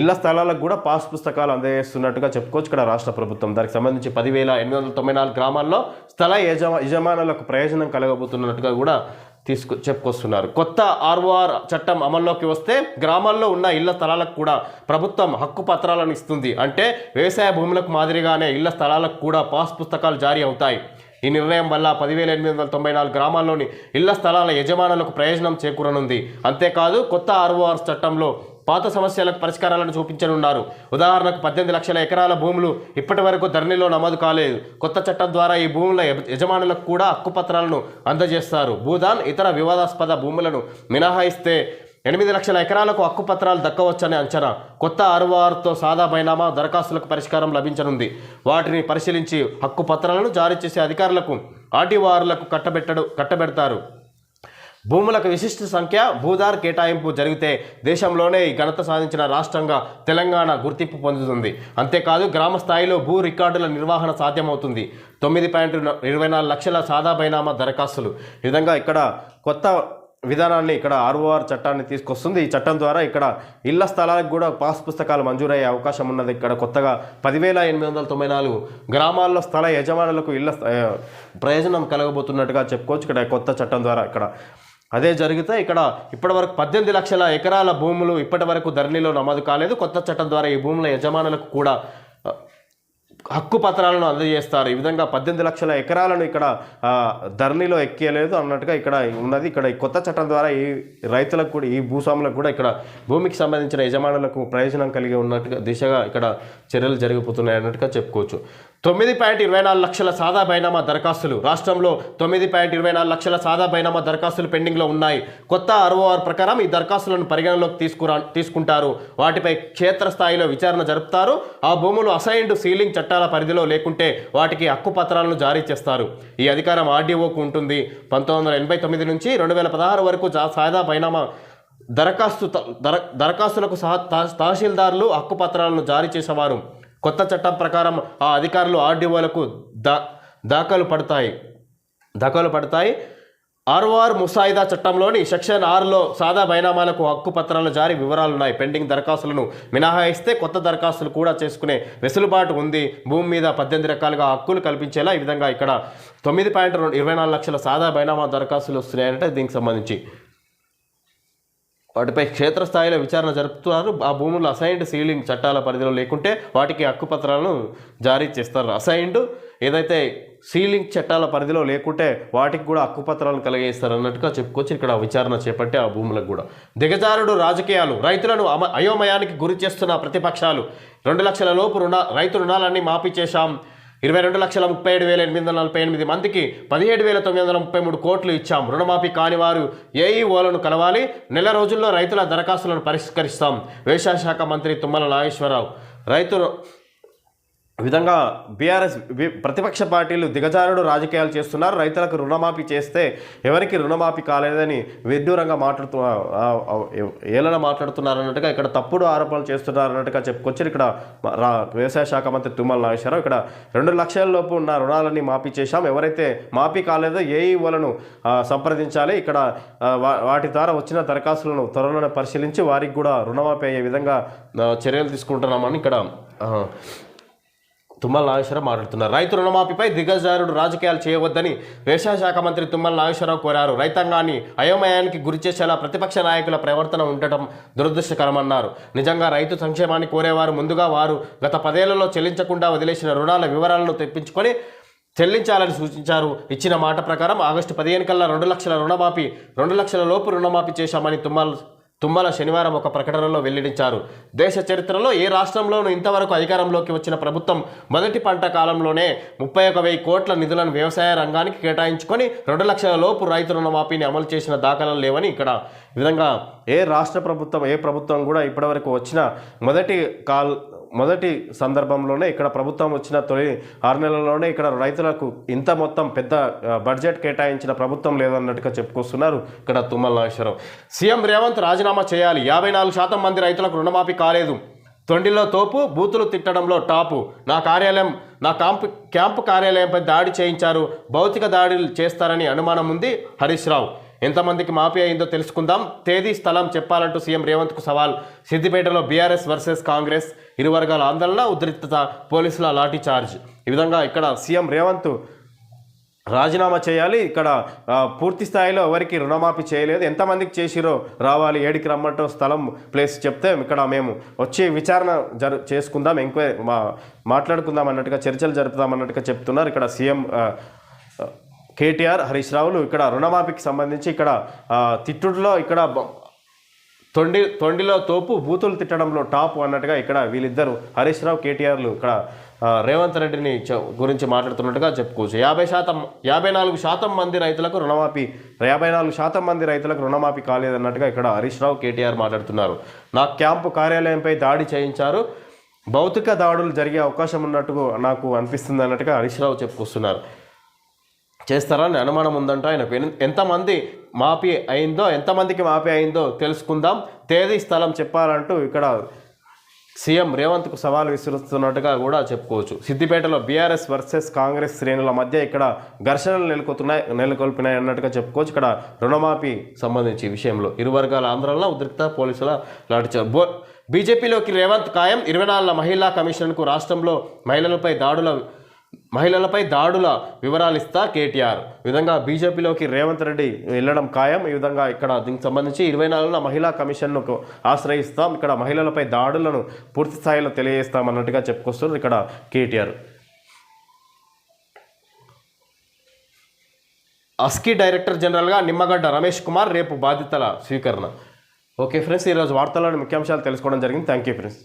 ఇళ్ళ స్థలాలకు కూడా పాస్ పుస్తకాలు అందజేస్తున్నట్టుగా చెప్పుకోవచ్చు. ఇక్కడ రాష్ట్ర ప్రభుత్వం దానికి సంబంధించి పదివేల ఎనిమిది వందల తొంభై నాలుగు గ్రామాల్లో స్థల యజమా యజమానులకు ప్రయోజనం కలగబోతున్నట్టుగా కూడా తీసుకు చెప్పుకొస్తున్నారు. కొత్త ఆర్ఓఆర్ చట్టం అమల్లోకి వస్తే గ్రామాల్లో ఉన్న ఇళ్ళ స్థలాలకు కూడా ప్రభుత్వం హక్కు పత్రాలను ఇస్తుంది. అంటే వ్యవసాయ భూములకు మాదిరిగానే ఇళ్ళ స్థలాలకు కూడా పాస్ పుస్తకాలు జారీ అవుతాయి. ఈ నిర్ణయం వల్ల పదివేల ఎనిమిది వందల తొంభై నాలుగు గ్రామాల్లోని ఇళ్ళ స్థలాల యజమానులకు ప్రయోజనం చేకూరనుంది. అంతేకాదు కొత్త ఆర్ఓఆర్ చట్టంలో పాత సమస్యలకు పరిష్కారాలను చూపించనున్నారు. ఉదాహరణకు పద్దెనిమిది లక్షల ఎకరాల భూములు ఇప్పటి వరకు ధరణిలో నమోదు కాలేదు. కొత్త చట్టం ద్వారా ఈ భూముల యజమానులకు కూడా హక్కుపత్రాలను అందజేస్తారు. భూదాన్ ఇతర వివాదాస్పద భూములను మినహాయిస్తే ఎనిమిది లక్షల ఎకరాలకు హక్కుపత్రాలు దక్కవచ్చనే అంచనా. కొత్త ఆర్ఓఆర్తో సాదా బైనామా దరఖాస్తులకు పరిష్కారం లభించనుంది. వాటిని పరిశీలించి హక్కుపత్రాలను జారీ చేసే అధికారులకు ఆర్టీఓఆర్లకు కట్టబెట్టడు కట్టబెడతారు. భూములకు విశిష్ట సంఖ్య భూదార్ కేటాయింపు జరిగితే దేశంలోనే ఈ ఘనత సాధించిన రాష్ట్రంగా తెలంగాణ గుర్తింపు పొందుతుంది. అంతేకాదు గ్రామ స్థాయిలో భూ రికార్డుల నిర్వహణ సాధ్యమవుతుంది. తొమ్మిది పాయింట్ ఇరవై నాలుగు లక్షల సాదా బైనామా దరఖాస్తులు. ఈ విధంగా ఇక్కడ కొత్త విధానాన్ని ఇక్కడ ఆర్ఓఆర్ చట్టాన్ని తీసుకొస్తుంది. ఈ చట్టం ద్వారా ఇక్కడ ఇళ్ళ స్థలాలకు కూడా పాస్ పుస్తకాలు మంజూరయ్యే అవకాశం ఉన్నది. ఇక్కడ కొత్తగా పదివేల ఎనిమిది వందల తొంభై నాలుగు గ్రామాల్లో స్థల యజమానులకు ఇళ్ళ స్థ- ప్రయోజనం కలగబోతున్నట్టుగా చెప్పుకోవచ్చు. ఇక్కడ కొత్త చట్టం ద్వారా ఇక్కడ అదే జరిగితే ఇక్కడ ఇప్పటివరకు పద్దెనిమిది లక్షల ఎకరాల భూములు ఇప్పటి వరకు ధరణిలో నమోదు కాలేదు. కొత్త చట్టం ద్వారా ఈ భూముల యజమానులకు కూడా హక్కు పత్రాలను అందజేస్తారు. ఈ విధంగా పద్దెనిమిది లక్షల ఎకరాలను ఇక్కడ ధరణిలో ఎక్కేయలేదు అన్నట్టుగా ఇక్కడ ఉన్నది. ఇక్కడ ఈ కొత్త చట్టం ద్వారా ఈ రైతులకు కూడా ఈ భూస్వాములకు కూడా ఇక్కడ భూమికి సంబంధించిన యజమానులకు ప్రయోజనం కలిగి ఉన్నట్టుగా దిశగా ఇక్కడ చర్యలు జరిగిపోతున్నాయి అన్నట్టుగా చెప్పుకోవచ్చు. తొమ్మిది పాయింట్ ఇరవై నాలుగు లక్షల సాదా బైనామా దరఖాస్తులు. రాష్ట్రంలో తొమ్మిది పాయింట్ ఇరవై నాలుగు లక్షల సాదా బైనామా దరఖాస్తులు పెండింగ్లో ఉన్నాయి. కొత్త ఆర్ఓఆర్ ప్రకారం ఈ దరఖాస్తులను పరిగణలోకి తీసుకురా తీసుకుంటారు. వాటిపై క్షేత్రస్థాయిలో విచారణ జరుపుతారు. ఆ భూములు అసైన్డ్ సీలింగ్ చట్టాల పరిధిలో లేకుంటే వాటికి హక్కు పత్రాలను జారీ చేస్తారు. ఈ అధికారం ఆర్డీఓకు ఉంటుంది. పంతొమ్మిది వందల ఎనభై తొమ్మిది నుంచి రెండు వేల పదహారు వరకు సాదా బైనామా దరఖాస్తు త- దర దరఖాస్తులకు సహా తా- తహసీల్దార్లు హక్కు పత్రాలను జారీ చేసేవారు. కొత్త చట్టం ప్రకారం ఆ అధికారులు ఆర్డీఓలకు దా దాఖలు పడతాయి. దాఖలు పడతాయి. ఆర్ఓఆర్ ముసాయిదా చట్టంలోని సెక్షన్ ఆరులో సాదా బైనామాలకు హక్కు పత్రాల జారీ వివరాలున్నాయి. పెండింగ్ దరఖాస్తులను మినహాయిస్తే కొత్త దరఖాస్తులు కూడా చేసుకునే వెసులుబాటు ఉంది. భూమి మీద పద్దెనిమిది రకాలుగా హక్కులు కల్పించేలా ఈ విధంగా ఇక్కడ తొమ్మిది పాయింట్ రెండు ఇరవై నాలుగు లక్షల సాదా బైనామా దరఖాస్తులు వస్తున్నాయంటే. దీనికి సంబంధించి వాటిపై క్షేత్రస్థాయిలో విచారణ జరుపుతున్నారు. ఆ భూములు అసైన్డ్ సీలింగ్ చట్టాల పరిధిలో లేకుంటే వాటికి హక్కుపత్రాలను జారీ చేస్తారు. అసైన్డ్ ఏదైతే సీలింగ్ చట్టాల పరిధిలో లేకుంటే వాటికి కూడా హక్కుపత్రాలను కలిగేస్తారు అన్నట్టుగా చెప్పుకోవచ్చు ఇక్కడ విచారణ చేపట్టి ఆ భూములకు కూడా. దిగజారుడు రాజకీయాలు రైతులను అమ అయోమయానికి గురి చేస్తున్న ప్రతిపక్షాలు. రెండు లక్షల లోపు రుణ రైతు రుణాలన్నీ మాఫీ చేశాం. ఇరవై రెండు లక్షల ముప్పై ఏడు వేల ఎనిమిది వందల నలభై ఎనిమిది మందికి పదిహేడు వేల తొమ్మిది వందల ముప్పై మూడు కోట్లు ఇచ్చాం. రుణమాఫీ కాని వారు ఏఈఓలను కలవాలి. నెల రోజుల్లో రైతుల దరఖాస్తులను పరిష్కరిస్తాం. వ్యవసాయ శాఖ మంత్రి తుమ్మల నాగేశ్వరరావు. రైతు విధంగా బీఆర్ఎస్ ప్రతిపక్ష పార్టీలు దిగజారుడు రాజకీయాలు చేస్తున్నారు. రైతులకు రుణమాఫీ చేస్తే ఎవరికి రుణమాఫీ కాలేదని విడ్డూరంగా మాట్లాడుతూ ఏలన మాట్లాడుతున్నారన్నట్టుగా ఇక్కడ తప్పుడు ఆరోపణలు చేస్తున్నారన్నట్టుగా చెప్పుకొచ్చారు. చెప్పుకొచ్చి ఇక్కడ వ్యవసాయ శాఖ మంత్రి తుమ్మల నాగేశ్వరరావు ఇక్కడ రెండు లక్షల లోపు ఉన్న రుణాలని మాఫీ చేశాం. ఎవరైతే మాఫీ కాలేదో ఏఈఓలను సంప్రదించాలి. ఇక్కడ వా- వాటి ద్వారా వచ్చిన దరఖాస్తులను త్వరలోనే పరిశీలించి వారికి కూడా రుణమాఫీ అయ్యే విధంగా చర్యలు తీసుకుంటున్నామని ఇక్కడ తుమ్మల నాగేశ్వరరావు మాట్లాడుతున్నారు. రైతు రుణమాఫీపై దిగజారుడు రాజకీయాలు చేయవద్దని వ్యవసాయ శాఖ మంత్రి తుమ్మల నాగేశ్వరరావు కోరారు. రైతాంగాన్ని అయోమయానికి గురి చేసేలా ప్రతిపక్ష నాయకుల ప్రవర్తన ఉండటం దురదృష్టకరమన్నారు. నిజంగా రైతు సంక్షేమాన్ని కోరేవారు ముందుగా వారు గత పదేళ్ళలో చెల్లించకుండా వదిలేసిన రుణాల వివరాలను తెప్పించుకొని చెల్లించాలని సూచించారు. ఇచ్చిన మాట ప్రకారం ఆగస్టు పదిహేను కల్లా రెండు లక్షల రుణమాఫీ రెండు లక్షల లోపు రుణమాఫీ చేశామని తుమ్మల తుమ్మల శనివారం ఒక ప్రకటనలో వెల్లడించారు. దేశ చరిత్రలో ఏ రాష్ట్రంలోనూ ఇంతవరకు అధికారంలోకి వచ్చిన ప్రభుత్వం మొదటి పంట కాలంలోనే ముప్పై ఒక వెయ్యి కోట్ల నిధులను వ్యవసాయ రంగానికి కేటాయించుకొని రెండు లక్షల లోపు రైతు రుణమాఫీని అమలు చేసిన దాఖలాలు లేవని ఇక్కడ విధంగా ఏ రాష్ట్ర ప్రభుత్వం ఏ ప్రభుత్వం కూడా ఇప్పటివరకు వచ్చిన మొదటి కాల్ మొదటి సందర్భంలోనే ఇక్కడ ప్రభుత్వం వచ్చిన తొలి ఆరు నెలల్లోనే ఇక్కడ రైతులకు ఇంత మొత్తం పెద్ద బడ్జెట్ కేటాయించిన ప్రభుత్వం లేదన్నట్టుగా చెప్పుకొస్తున్నారు ఇక్కడ తుమ్మల నాగేశ్వరరావు. సీఎం రేవంత్ రాజీనామా చేయాలి. యాభై నాలుగు శాతం మంది రైతులకు రుణమాఫీ కాలేదు. తొండిలో తోపు బూతులు తిట్టడంలో టాపు. నా కార్యాలయం నా క్యాంపు క్యాంపు కార్యాలయంపై దాడి చేయించారు. భౌతిక దాడులు చేస్తారని అనుమానం ఉంది హరీష్ రావు. ఎంతమందికి మాఫీ అయిందో తెలుసుకుందాం. తేదీ స్థలం చెప్పాలంటూ సీఎం రేవంత్కు సవాల్. సిద్దిపేటలో బీఆర్ఎస్ వర్సెస్ కాంగ్రెస్ ఇరు వర్గాల ఆందోళన ఉద్రిక్తత పోలీసుల లాఠీ చార్జ్. ఈ విధంగా ఇక్కడ సీఎం రేవంత్ రాజీనామా చేయాలి. ఇక్కడ పూర్తి స్థాయిలో ఎవరికి రుణమాఫీ చేయలేదు. ఎంతమందికి చేసిరో రావాలి. ఏడికి రమ్మంటూ స్థలం ప్లేస్ చెప్తే ఇక్కడ మేము వచ్చి విచారణ జరు చేసుకుందాం ఎంక్వైరీ మా మాట్లాడుకుందాం అన్నట్టుగా చర్చలు జరుపుదాం అన్నట్టుగా చెప్తున్నారు. ఇక్కడ సీఎం కేటీఆర్ హరీష్ రావులు ఇక్కడ రుణమాఫీకి సంబంధించి ఇక్కడ తిట్టుడులో ఇక్కడ తొండి తొండిలో తోపు బూతులు తిట్టడంలో టాప్ అన్నట్టుగా ఇక్కడ వీళ్ళిద్దరు హరీష్ రావు కేటీఆర్లు ఇక్కడ రేవంత్ రెడ్డిని గురించి మాట్లాడుతున్నట్టుగా చెప్పుకోవచ్చు. యాభై శాతం యాభై నాలుగు శాతం మంది రైతులకు రుణమాఫీ యాభై నాలుగు శాతం మంది రైతులకు రుణమాఫీ కాలేదన్నట్టుగా ఇక్కడ హరీష్ రావు కేటీఆర్ మాట్లాడుతున్నారు. నా క్యాంపు కార్యాలయంపై దాడి చేయించారు. భౌతిక దాడులు జరిగే అవకాశం ఉన్నట్టుగా నాకు అనిపిస్తుంది అన్నట్టుగా హరీష్ రావు చెప్పుకొస్తున్నారు. చేస్తారని అనుమానం ఉందంట ఆయనకు ఎంతమంది మాఫీ అయిందో ఎంతమందికి మాఫీ అయిందో తెలుసుకుందాం. తేదీ స్థలం చెప్పాలంటూ ఇక్కడ సీఎం రేవంత్కు సవాల్ విసురుస్తున్నట్టుగా కూడా చెప్పుకోవచ్చు. సిద్దిపేటలో బీఆర్ఎస్ వర్సెస్ కాంగ్రెస్ శ్రేణుల మధ్య ఇక్కడ ఘర్షణలు నెలకొతున్నాయి నెలకొల్పినాయి అన్నట్టుగా చెప్పుకోవచ్చు. ఇక్కడ రుణమాఫీ సంబంధించి విషయంలో ఇరు వర్గాల ఆందోళన ఉద్రిక్త పోలీసుల లాఠీచార్జ్ బో బీజేపీలోకి రేవంత్ ఖాయం. ఇరవై నాలుగుల మహిళా కమిషన్కు రాష్ట్రంలో మహిళలపై దాడుల మహిళలపై దాడుల వివరాలు ఇస్తా కేటీఆర్. ఈ విధంగా బీజేపీలోకి రేవంత్ రెడ్డి వెళ్ళడం ఖాయం. ఈ విధంగా ఇక్కడ దీనికి సంబంధించి ఇరవై నాలుగున మహిళా కమిషన్ను ఆశ్రయిస్తాం. ఇక్కడ మహిళలపై దాడులను పూర్తి స్థాయిలో తెలియజేస్తాం అన్నట్టుగా చెప్పుకొస్తున్నారు ఇక్కడ కేటీఆర్. అస్కీ డైరెక్టర్ జనరల్గా నిమ్మగడ్డ రమేష్ కుమార్ రేపు బాధ్యతల స్వీకరణ. ఓకే ఫ్రెండ్స్ ఈరోజు వార్తలను ముఖ్యాంశాలు తెలుసుకోవడం జరిగింది. Thank you friends.